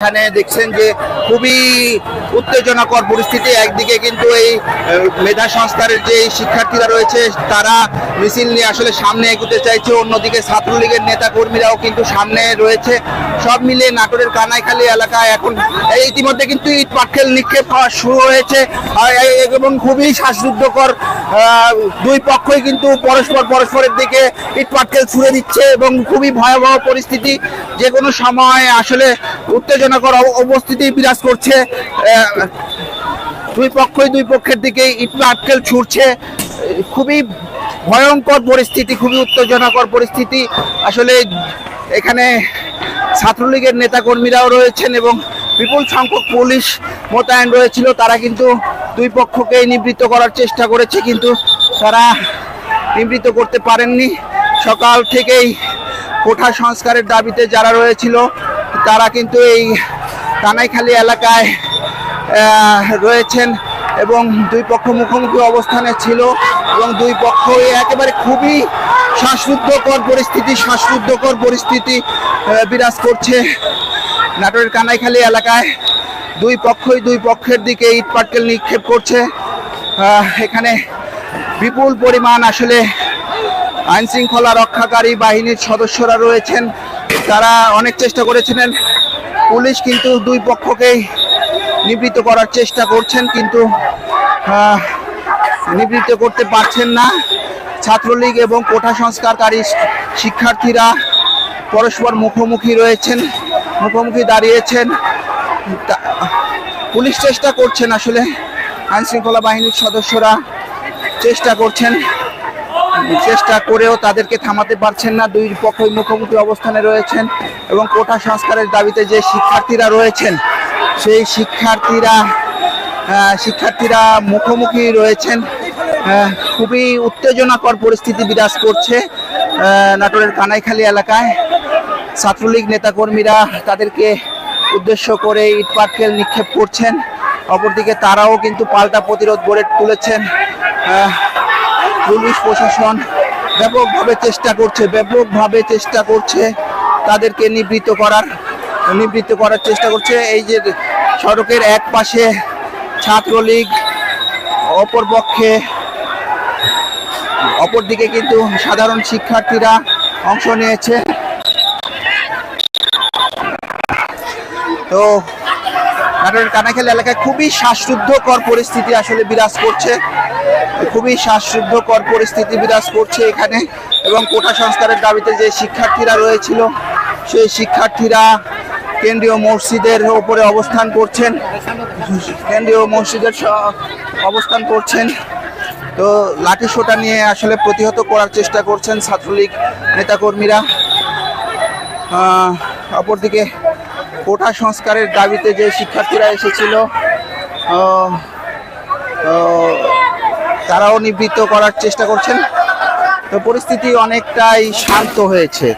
এখানে দেখছেন যে খুবই উত্তেজনাকর পরিস্থিতি। একদিকে কিন্তু এই মেধা সংস্কারের যে শিক্ষার্থীরা রয়েছে তারা মিছিল নিয়ে আসলে সামনে এগোতে চাইছে। অন্যদিকে ছাত্রলীগের নেতা কর্মীরাও কিন্তু সামনে রয়েছে। সব মিলিয়ে নাটোরের কানাইখালী এলাকায় এখন ইতিমধ্যে কিন্তু ইট পাটকেল নিক্ষেপ হওয়া শুরু হয়েছে। এবং খুবই শ্বাসরুদ্ধকর আহ, দুই পক্ষই কিন্তু পরস্পর পরস্পরের দিকে ইট পাটকেল ছুড়ে দিচ্ছে এবং খুবই ভয়াবহ পরিস্থিতি। যে কোনো সময় আসলে উত্তেজনাকর অব- অবস্থিতি বিরাজ করছে দুই পক্ষই দুই পক্ষের দিকে ইট পাটকেল ছুটছে খুবই ভয়ঙ্কর পরিস্থিতি, খুবই উত্তেজনাকর পরিস্থিতি। আসলে এখানে ছাত্রলীগের নেতাকর্মীরাও রয়েছেন এবং বিপুল সংখ্যক পুলিশ মোতায়েন রয়েছিল। তারা কিন্তু দুই পক্ষকে নিবৃত্ত করার চেষ্টা করেছে, কিন্তু তারা নিবৃত্ত করতে পারেননি। সকাল থেকেই কোঠা সংস্কারের দাবিতে যারা রয়েছিল তারা কিন্তু এই কানাইখালী এলাকায় রয়েছেন এবং দুই পক্ষ মুখোমুখি অবস্থানে ছিল এবং দুই পক্ষ একেবারে খুবই শ্বাসরুদ্ধকর পরিস্থিতি শ্বাসরুদ্ধকর পরিস্থিতি বিরাজ করছে নাটোরের কানাইখালী এলাকায়। দুই পক্ষই দুই পক্ষের দিকে ইট পাটকেল নিক্ষেপ করছে। এখানে বিপুল পরিমাণ আসলে আইনশৃঙ্খলা রক্ষাকারী বাহিনীর সদস্যরা রয়েছেন। তারা অনেক চেষ্টা করেছিলেন। পুলিশ কিন্তু দুই পক্ষকেই নিবৃত্ত করার চেষ্টা করছেন, কিন্তু নিবৃত্ত করতে পারছেন না। ছাত্রলীগ এবং কোঠা সংস্কারকারী শিক্ষার্থীরা পরস্পর মুখোমুখি রয়েছেন, মুখোমুখি দাঁড়িয়েছেন। পুলিশ চেষ্টা করছেন আসলে, আইনশৃঙ্খলা বাহিনীর সদস্যরা চেষ্টা করছেন। চেষ্টা করেও তাদেরকে থামাতে পারছেন না। দুই পক্ষই মুখোমুখি অবস্থানে রয়েছেন এবং কোটা সংস্কারের দাবিতে যে শিক্ষার্থীরা রয়েছেন, সেই শিক্ষার্থীরা শিক্ষার্থীরা মুখোমুখি রয়েছেন। খুবই উত্তেজনাকর পরিস্থিতি বিরাজ করছে নাটোরের কানাইখালী এলাকায়। ছাত্রলীগ নেতাকর্মীরা তাদেরকে উদ্দেশ্য করে ইট পাটকেল নিক্ষেপ করছেন। অপরদিকে তারাও কিন্তু পাল্টা প্রতিরোধ গড়ে তুলেছেন। পুলিশ প্রশাসন ব্যাপকভাবে চেষ্টা করছে, ব্যাপকভাবে চেষ্টা করছে তাদেরকে নিবৃত্ত করার নিবৃত্ত করার চেষ্টা করছে। এই যে সড়কের এক পাশে ছাত্রলীগ, অপর পক্ষে অপরদিকে কিন্তু সাধারণ শিক্ষার্থীরা অংশ নিয়েছে। তো নাটোরের কানাখালী এলাকায় খুবই শ্বাসরুদ্ধকর পরিস্থিতি আসলে বিরাজ করছে। খুবই শ্বাসরুদ্ধকর পরিস্থিতি বিরাজ করছে এখানে এবং কোটা সংস্কারের দাবিতে যে শিক্ষার্থীরা রয়েছিল, সেই শিক্ষার্থীরা কেন্দ্রীয় মসজিদের ওপরে অবস্থান করছেন। কেন্দ্রীয় মসজিদের অবস্থান করছেন। তো লাঠি সোটা নিয়ে আসলে প্রতিহত করার চেষ্টা করছেন ছাত্রলীগ নেতাকর্মীরা। অপরদিকে কোটা সংস্কারের দাবিতে যে শিক্ষার্থীরা এসেছিল তারাও নিবৃত্ত করার চেষ্টা করছেন। তো পরিস্থিতি অনেকটাই শান্ত হয়েছে।